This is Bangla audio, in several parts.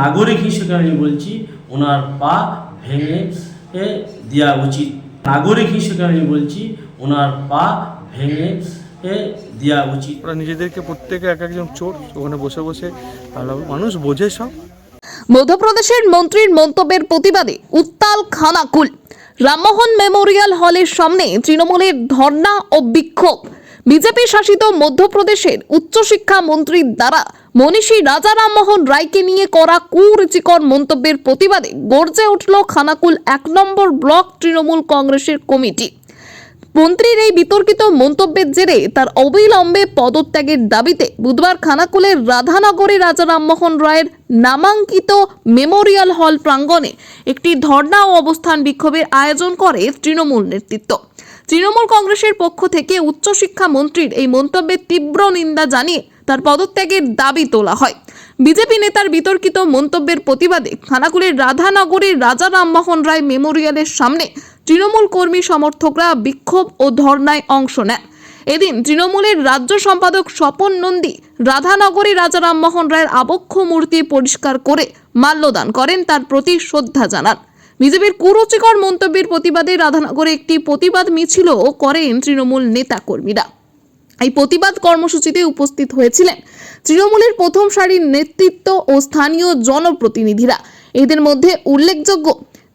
নাগরিক হিসেবে আমি বলছি ওনার পা ভেঙে দেওয়া উচিত। নাগরিক হিসেবে আমি বলছি ওনার পা ভেঙে দেওয়া উচিত। ওরা নিজেদেরকে প্রত্যেকে এক একজন চোর ওখানে বসে বসে ভালো মানুষ বোঝে সব। মধ্যপ্রদেশের মন্ত্রীর মন্তব্যের প্রতিবাদে উত্তাল খানাকুল। রামমোহন মেমোরিয়াল হলের সামনে তৃণমূলের ধর্ণা ও বিক্ষোভ। বিজেপি শাসিত মধ্যপ্রদেশের উচ্চশিক্ষা মন্ত্রীর দ্বারা মনীষী রাজা রামমোহন রায়কে নিয়ে করা কুরুচিকর মন্তব্যের প্রতিবাদে গর্জে উঠল খানাকুল এক নম্বর ব্লক তৃণমূল কংগ্রেসের কমিটি। মন্ত্রীর এই বিতর্কিত মন্তব্যের জেরে তার অবিলম্বে পদত্যাগের দাবিতে বুধবার খানাকুলের রাধানগরে রাজা রামমোহন রায়ের নামাঙ্কিত মেমোরিয়াল হল প্রাঙ্গণে একটি ধর্ণা ও অবস্থান বিক্ষোভের আয়োজন করে তৃণমূল নেতৃত্ব। তৃণমূল কংগ্রেসের পক্ষ থেকে উচ্চশিক্ষা মন্ত্রীর এই মন্তব্যের তীব্র নিন্দা জানিয়ে তার পদত্যাগের দাবি তোলা হয়। বিজেপি নেতার বিতর্কিত মন্তব্যের প্রতিবাদে খানাকুলের রাধানগরের রাজা রামমোহন রায় মেমোরিয়ালের সামনে তৃণমূল কর্মী সমর্থকরা বিক্ষোভ ও ধর্নায় অংশ নেন। এদিন তৃণমূলের রাজ্য সম্পাদক স্বপন নন্দী রাধানগরী রাজা রামমোহন রায়ের আবক্ষ মূর্তি পরিষ্কার করে মাল্যদান করেন, তার প্রতি শ্রদ্ধা জানান। বিজেপির কুরুচিকর মন্তব্যের প্রতিবাদে রাধানগরে একটি প্রতিবাদ মিছিলও করেন তৃণমূল নেতা কর্মীরা এই প্রতিবাদ কর্মসূচিতে উপস্থিত হয়েছিলেন তৃণমূলের প্রথম সারির নেতৃত্ব ও স্থানীয় জনপ্রতিনিধিরা। এদের মধ্যে উল্লেখযোগ্য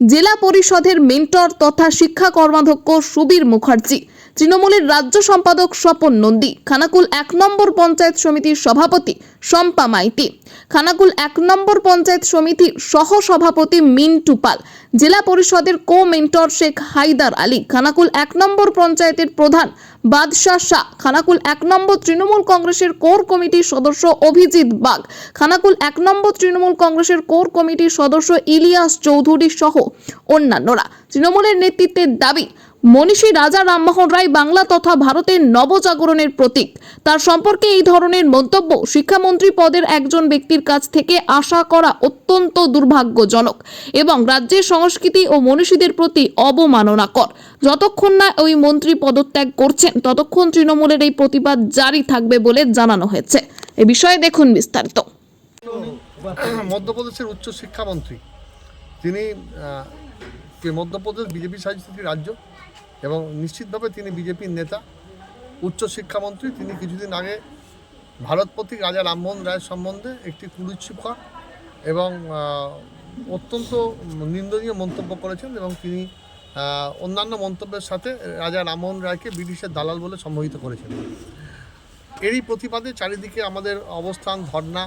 জেলা পরিষদের মেন্টর তথা শিক্ষা কর্মাধ্যক্ষ সুবীর মুখার্জি তৃণমূলের রাজ্য সম্পাদক স্বপন নন্দী, খানাকুল এক নম্বর পঞ্চায়েত সমিতির সভাপতি শম্পা মাইতি, খানাকুল এক নম্বর পঞ্চায়েত সমিতির সহ সভাপতি মিন্টু পাল, জেলা পরিষদের কো মেন্টর শেখ হাইদার আলী, খানাকুল এক নম্বর পঞ্চায়েতের প্রধান বাদশাহ শাহ, খানাকুল এক নম্বর তৃণমূল কংগ্রেসের কোর কমিটির সদস্য অভিজিৎ বাগ, খানাকুল এক নম্বর তৃণমূল কংগ্রেসের কোর কমিটির সদস্য ইলিয়াস চৌধুরী সহ অন্যান্যরা। তৃণমূলের নেতৃত্বের দাবি মনীষী রাজা রামমোহন রায় বাংলা তথা ভারতের নবজাগরণের প্রতীক। তার সম্পর্কে এই ধরনের মন্তব্য শিক্ষামন্ত্রী পদের একজন ব্যক্তির কাছ থেকে আশা করা অত্যন্ত দুর্ভাগ্যজনক এবং রাজ্যের সংস্কৃতি ও মনীষীদের প্রতি অবমাননাকর। যতক্ষণ না ওই মন্ত্রী পদত্যাগ করছেন, ততক্ষণ তৃণমূলের এই প্রতিবাদ জারি থাকবে বলে জানানো হয়েছে। এ বিষয়ে দেখুন বিস্তারিত। মধ্যপ্রদেশের উচ্চ শিক্ষামন্ত্রী তিনি যে মধ্যপ্রদেশ বিজেপি শাসিত একটি রাজ্য এবং নিশ্চিতভাবে তিনি বিজেপির নেতা উচ্চ শিক্ষামন্ত্রী তিনি কিছুদিন আগে ভারত রাজা রামমোহন রায়ের সম্বন্ধে একটি কুরুচিকর এবং অত্যন্ত নিন্দনীয় মন্তব্য করেছেন এবং তিনি অন্যান্য মন্তব্যের সাথে রাজা রামমোহন রায়কে ব্রিটিশের দালাল বলে সম্মোহিত করেছেন। এরই প্রতিবাদে চারিদিকে আমাদের অবস্থান ধর্না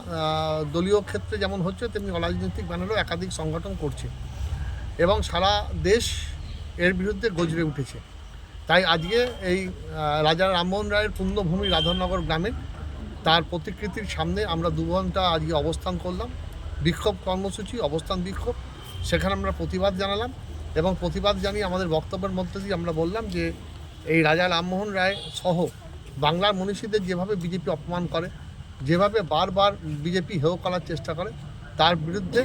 দলীয় ক্ষেত্রে যেমন হচ্ছে, তেমনি অরাজনৈতিক ব্যানারও একাধিক সংগঠন করছে। এবং সারা দেশ এর বিরুদ্ধে গজরে উঠেছে। তাই আজকে এই রাজা রামমোহন রায়ের পুণ্যভূমি রাধানগর গ্রামে তার প্রতিকৃতির সামনে আমরা দু ঘণ্টা আজকে অবস্থান করলাম। বিক্ষোভ কর্মসূচি, অবস্থান বিক্ষোভ, সেখানে আমরা প্রতিবাদ জানালাম এবং প্রতিবাদ জানিয়ে আমাদের বক্তব্যের মধ্যে দিয়ে আমরা বললাম যে এই রাজা রামমোহন রায় সহ বাংলার মনীষীদের যেভাবে বিজেপি অপমান করে, যেভাবে বারবার বিজেপি হেয় করার চেষ্টা করে, তার বিরুদ্ধে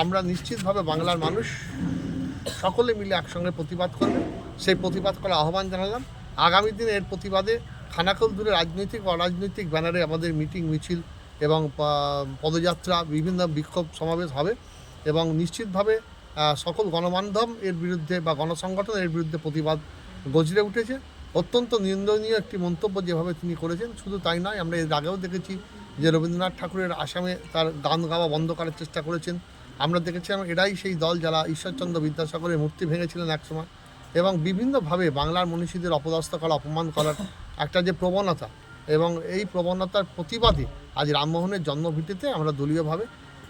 আমরা নিশ্চিতভাবে বাংলার মানুষ সকলে মিলে একসঙ্গে প্রতিবাদ করবে। সেই প্রতিবাদ করার আহ্বান জানালাম। আগামী দিনে এর প্রতিবাদে খানাকুল দূরে রাজনৈতিক ও অরাজনৈতিক ব্যানারে আমাদের মিটিং মিছিল এবং পদযাত্রা, বিভিন্ন বিক্ষোভ সমাবেশ হবে এবং নিশ্চিতভাবে সকল গণমাধ্যম এর বিরুদ্ধে বা গণসংগঠন এর বিরুদ্ধে প্রতিবাদ গজরে উঠেছে। অত্যন্ত নিন্দনীয় একটি মন্তব্য যেভাবে তিনি করেছেন, শুধু তাই নয়, আমরা এর আগেও দেখেছি যে রবীন্দ্রনাথ ঠাকুরের আসামে তার গান গাওয়া বন্ধ করার চেষ্টা করেছেন। আমরা দেখেছিলাম এরাই সেই দল যারা ঈশ্বরচন্দ্র বিদ্যাসাগরের মূর্তি ভেঙেছিলেন একসময় এবং বিভিন্নভাবে বাংলার মনীষীদের অপদস্থ করা, অপমান করার একটা যে প্রবণতা এবং এই প্রবণতার প্রতিবাদে আজ রামমোহনের জন্মভিত্তিতে আমরা দলীয়ভাবে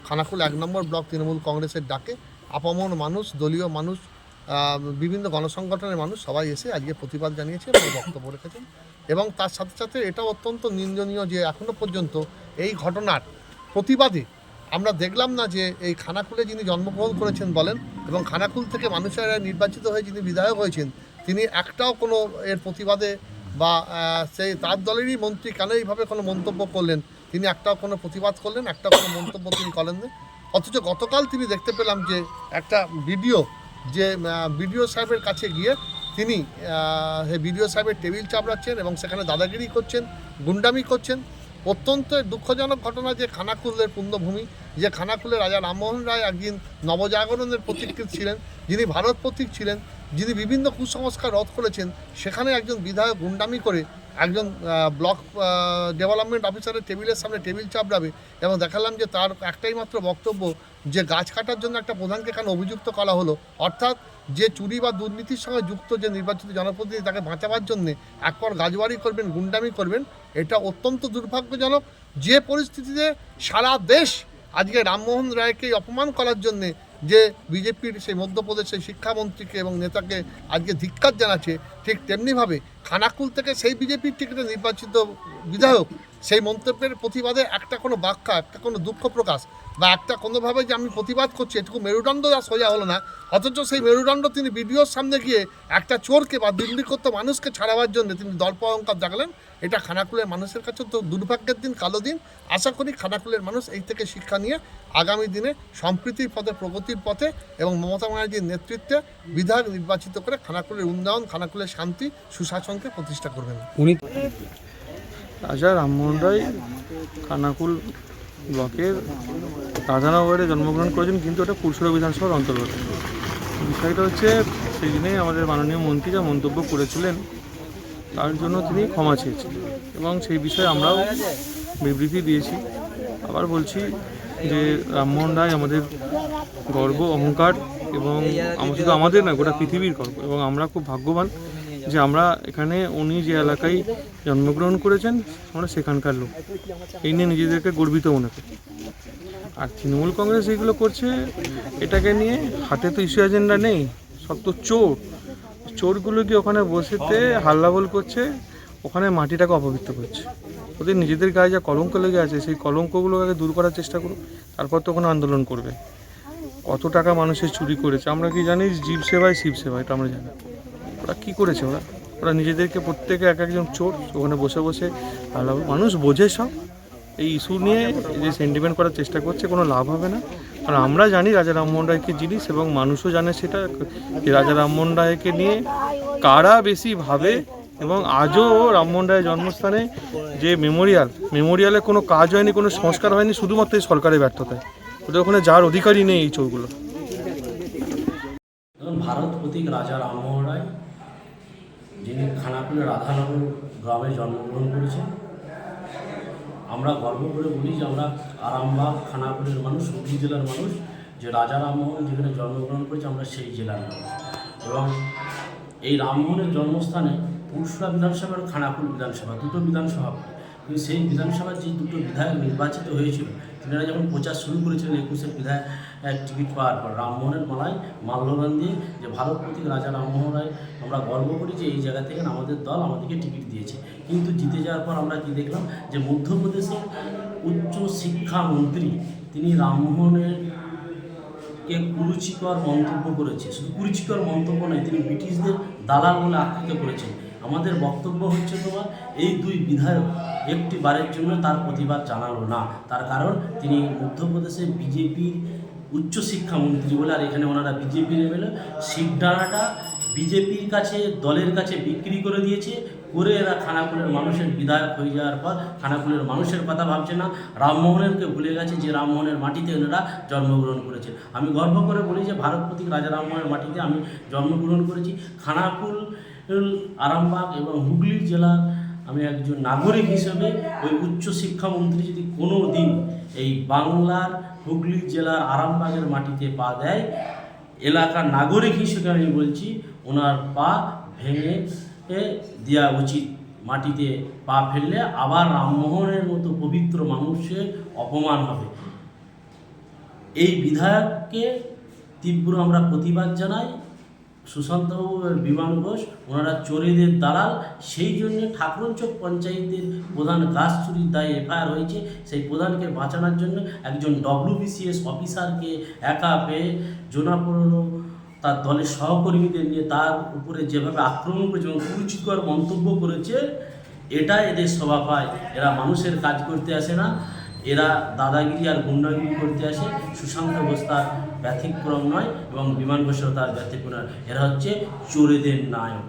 খানাকুল এক নম্বর ব্লক তৃণমূল কংগ্রেসের ডাকে আপামর মানুষ, দলীয় মানুষ বিভিন্ন গণসংগঠনের মানুষ সবাই এসে আজকে প্রতিবাদ জানিয়েছে এবং বক্তব্য রেখেছেন। এবং তার সাথে সাথে এটা অত্যন্ত নিন্দনীয় যে এখনও পর্যন্ত এই ঘটনার প্রতিবাদে আমরা দেখলাম না যে এই খানাকুলে যিনি জন্মগ্রহণ করেছেন বলেন এবং খানাকুল থেকে মানুষেরা নির্বাচিত হয়ে যিনি বিধায়ক হয়েছেন, তিনি একটাও কোনো এর প্রতিবাদে বা সেই তার দলেরই মন্ত্রী কেন এইভাবে কোনো মন্তব্য করলেন? তিনি একটাও কোনো প্রতিবাদ করলেন একটা কোনো মন্তব্য তিনি করেন না অথচ গতকাল তিনি দেখতে পেলাম যে একটা ভিডিও যে বিডিও সাহেবের কাছে গিয়ে তিনি বিডিও সাহেবের টেবিল চাপড়াচ্ছেন এবং সেখানে দাদাগিরি করছেন, গুন্ডামি করছেন। অত্যন্ত দুঃখজনক ঘটনা যে খানাকুলের পুণ্যভূমি, যে খানাকুলে রাজা রামমোহন রায় একদিন নবজাগরণের প্রতীক ছিলেন, যিনি ভারত প্রতীক ছিলেন, যিনি বিভিন্ন কুসংস্কার রদ করেছেন, সেখানে একজন বিধায়ক গুন্ডামি করে একজন ব্লক ডেভেলপমেন্ট অফিসারের টেবিলের সামনে টেবিল চাপড়াবে এবং দেখালাম যে তার একটাই মাত্র বক্তব্য যে গাছ কাটার জন্য একটা প্রধানকে কেন অভিযুক্ত করা হলো, অর্থাৎ যে চুরি বা দুর্নীতির সঙ্গে যুক্ত যে নির্বাচিত জনপ্রতিনিধি তাকে বাঁচাবার জন্যে একবার গাছবাড়ি করবেন, গুন্ডামি করবেন, এটা অত্যন্ত দুর্ভাগ্যজনক। যে পরিস্থিতিতে সারা দেশ আজকে রামমোহন রায়কে অপমান করার জন্যে যে বিজেপির সেই মধ্যপ্রদেশের শিক্ষামন্ত্রীকে এবং নেতাকে আজকে ধিক্কার জানাচ্ছে, ঠিক তেমনিভাবে খানাকুল থেকে সেই বিজেপির টিকিটে নির্বাচিত বিধায়ক সেই মন্তব্যের প্রতিবাদে একটা কোনো বাক্যা, একটা কোনো দুঃখ প্রকাশ বা একটা কোনোভাবে যে আমি প্রতিবাদ করছি, এটুকু মেরুদণ্ড যা সোজা হলো না। অথচ সেই মেরুদণ্ড তিনি বিডিওর সামনে গিয়ে একটা চোরকে বা দুর্নীতিগ্রস্ত মানুষকে ছাড়াবার জন্য তিনি দর্প অহংকার দেখালেন এটা খানাকুলের মানুষের কাছে তো দুর্ভাগ্যের দিন, কালো দিন। আশা করি খানাকুলের মানুষ এই থেকে শিক্ষা নিয়ে আগামী দিনে সম্প্রীতির পথে, প্রগতির পথে এবং মমতা ব্যানার্জির নেতৃত্বে বিধায়ক নির্বাচিত করে খানাকুলের উন্নয়ন, খানাকুলের শান্তি, সুশাসনকে প্রতিষ্ঠা করবেন। উনি রাজা রামমোহন রায় খানাকুল ব্লকের রাধানগরে জন্মগ্রহণ করেছেন, কিন্তু ওটা পুরসুরা বিধানসভার অন্তর্গত। বিষয়টা হচ্ছে, সেই দিনে আমাদের মাননীয় মন্ত্রী যা মন্তব্য করেছিলেন, তার জন্য তিনি ক্ষমা চেয়েছেন এবং সেই বিষয়ে আমরাও বিবৃতি দিয়েছি। আবার বলছি যে রামমোহন রায় আমাদের গর্ব, অহংকার এবং শুধু আমাদের না গোটা পৃথিবীর গর্ব এবং আমরা খুব ভাগ্যবান যে আমরা এখানে উনি যে এলাকায় জন্মগ্রহণ করেছেন, আমরা সেখানকার লোক। এই নিয়ে নিজেদেরকে গর্বিত মনে করি। আর তৃণমূল কংগ্রেস এইগুলো করছে, এটাকে নিয়ে হাতে তো ইস্যু এজেন্ডা নেই, সব তো চোর। চোরগুলো কি ওখানে বসেতে হাল্লাবল করছে, ওখানে মাটিটাকে অপবিত্র করছে। ওদের নিজেদের গায়ে যা কলঙ্ক লেগে আছে, সেই কলঙ্কগুলোকে দূর করার চেষ্টা করুক, তারপর তো ওখানে আন্দোলন করবে। কত টাকা মানুষের চুরি করেছে, আমরা কি জানি জীব সেবায় শিব সেবা এটা আমরা জানি। ওরা কি করেছে ওরা? ওরা নিজেদেরকে প্রত্যেকে এক একজন চোর, ওখানে বসে বসে হাল্লাবল মানুষ বোঝে সব। এই ইস্যু নিয়ে যে সেন্টিমেন্ট করার চেষ্টা করছে, কোনো লাভ হবে না। কারণ আমরা জানি রাজা রামমোহন রায়কে জিনিস এবং মানুষও জানে সেটা, যে রাজা রামমোহন রায়কে নিয়ে কারা বেশি ভাবে এবং আজও রামমোহন রায়ের জন্মস্থানে যে মেমোরিয়াল মেমোরিয়ালে কোনো কাজ হয়নি, কোনো সংস্কার হয়নি, শুধুমাত্র এই সরকারের ব্যর্থতায়। ওদের ওখানে যার অধিকারই নেই এই চোরগুলো। ভারত প্রতীক রাজা রামমোহন রায় যিনি খানাকুলের রাধানগর গ্রামে জন্মগ্রহণ করেছেন, আমরা গর্ব করে বলি যে আমরা আরামবাগ খানাকুলের মানুষ, হুগলি জেলার মানুষ, যে রাজা রামমোহন যেখানে জন্মগ্রহণ করেছে, আমরা সেই জেলার মানুষ। এবং এই রামমোহনের জন্মস্থানে পুরুষরা বিধানসভা আর খানাকুল বিধানসভা, দুটো বিধানসভা কিন্তু সেই বিধানসভার যে দুটো বিধায়ক নির্বাচিত হয়েছিল, তিনারা যখন প্রচার শুরু করেছিলেন একুশের বিধায়ক এক টিকিট পাওয়ার পর রামমোহনের মালায় মাল্যদান দিয়ে যে ভারত প্রতীক রাজা রামমোহন রায়, আমরা গর্ব করি যে এই জায়গা থেকে আমাদের দল আমাদেরকে টিকিট দিয়েছে। কিন্তু জিতে যাওয়ার পর আমরা কি দেখলাম? যে মধ্যপ্রদেশের উচ্চ শিক্ষামন্ত্রী তিনি রামমোহনের কে কুরুচিকর মন্তব্য করেছে। শুধু কুরুচিকর মন্তব্য নয়, তিনি ব্রিটিশদের দালাল বলে আখ্যিত করেছেন। আমাদের বক্তব্য হচ্ছে তোমার, এই দুই বিধায়ক একটি বারের জন্য তার প্রতিবাদ জানালো না। তার কারণ তিনি মধ্যপ্রদেশে বিজেপির উচ্চশিক্ষামন্ত্রী বলে, আর এখানে ওনারা বিজেপি লেভেলে শিবডানাটা বিজেপির কাছে, দলের কাছে বিক্রি করে দিয়েছে, করে এরা খানাকুলের মানুষের বিধায়ক হয়ে যাওয়ার পর খানাকুলের মানুষের কথা ভাবছে না। রামমোহনেরকে ভুলে গেছে যে রামমোহনের মাটিতে এনারা জন্মগ্রহণ করেছে আমি গর্ব করে বলি যে ভারত প্রতীক রাজা রামমোহনের মাটিতে আমি জন্মগ্রহণ করেছি। খানাকুল, আরামবাগ এবং হুগলি জেলার আমি একজন নাগরিক হিসেবে ওই উচ্চশিক্ষামন্ত্রী যদি কোনো দিন এই বাংলার হুগলি জেলার আরামবাগের মাটিতে পা দেয়। এলাকার নাগরিক হিসেবে আমি বলছি, ওনার পা ভেঙে দেওয়া উচিত। মাটিতে পা ফেললে আবার রামমোহনের মতো পবিত্র মানুষের অপমান হবে। এই বিধায়ককে তীব্র আমরা প্রতিবাদ জানাই। সুশান্তবাবু আর বিমান ঘোষ, ওনারা চোরেদের দালাল, সেই জন্য ঠাকুরঞ্চক পঞ্চায়েতের প্রধান গাছ চুরির দায়ে এফআইআর হয়েছে। সেই প্রধানকে বাঁচানোর জন্য একজন ডব্লিউবিসিএস অফিসারকে একা পেয়ে জোনাপুরনো তার দলের সহকর্মীদের নিয়ে তার উপরে যেভাবে আক্রমণ করেছে এবং কুরুচিকর মন্তব্য করেছে, এটা এদের স্বভাব হয় এরা মানুষের কাজ করতে আসে না। এরা দাদাগিরি আর গুন্ডাগিরি করতে আসে সুশান্ত বোস তার ব্যতিক্রম নয় এবং বিমান বসেও তার ব্যতিক্রম। এরা হচ্ছে চোরেদের নায়ক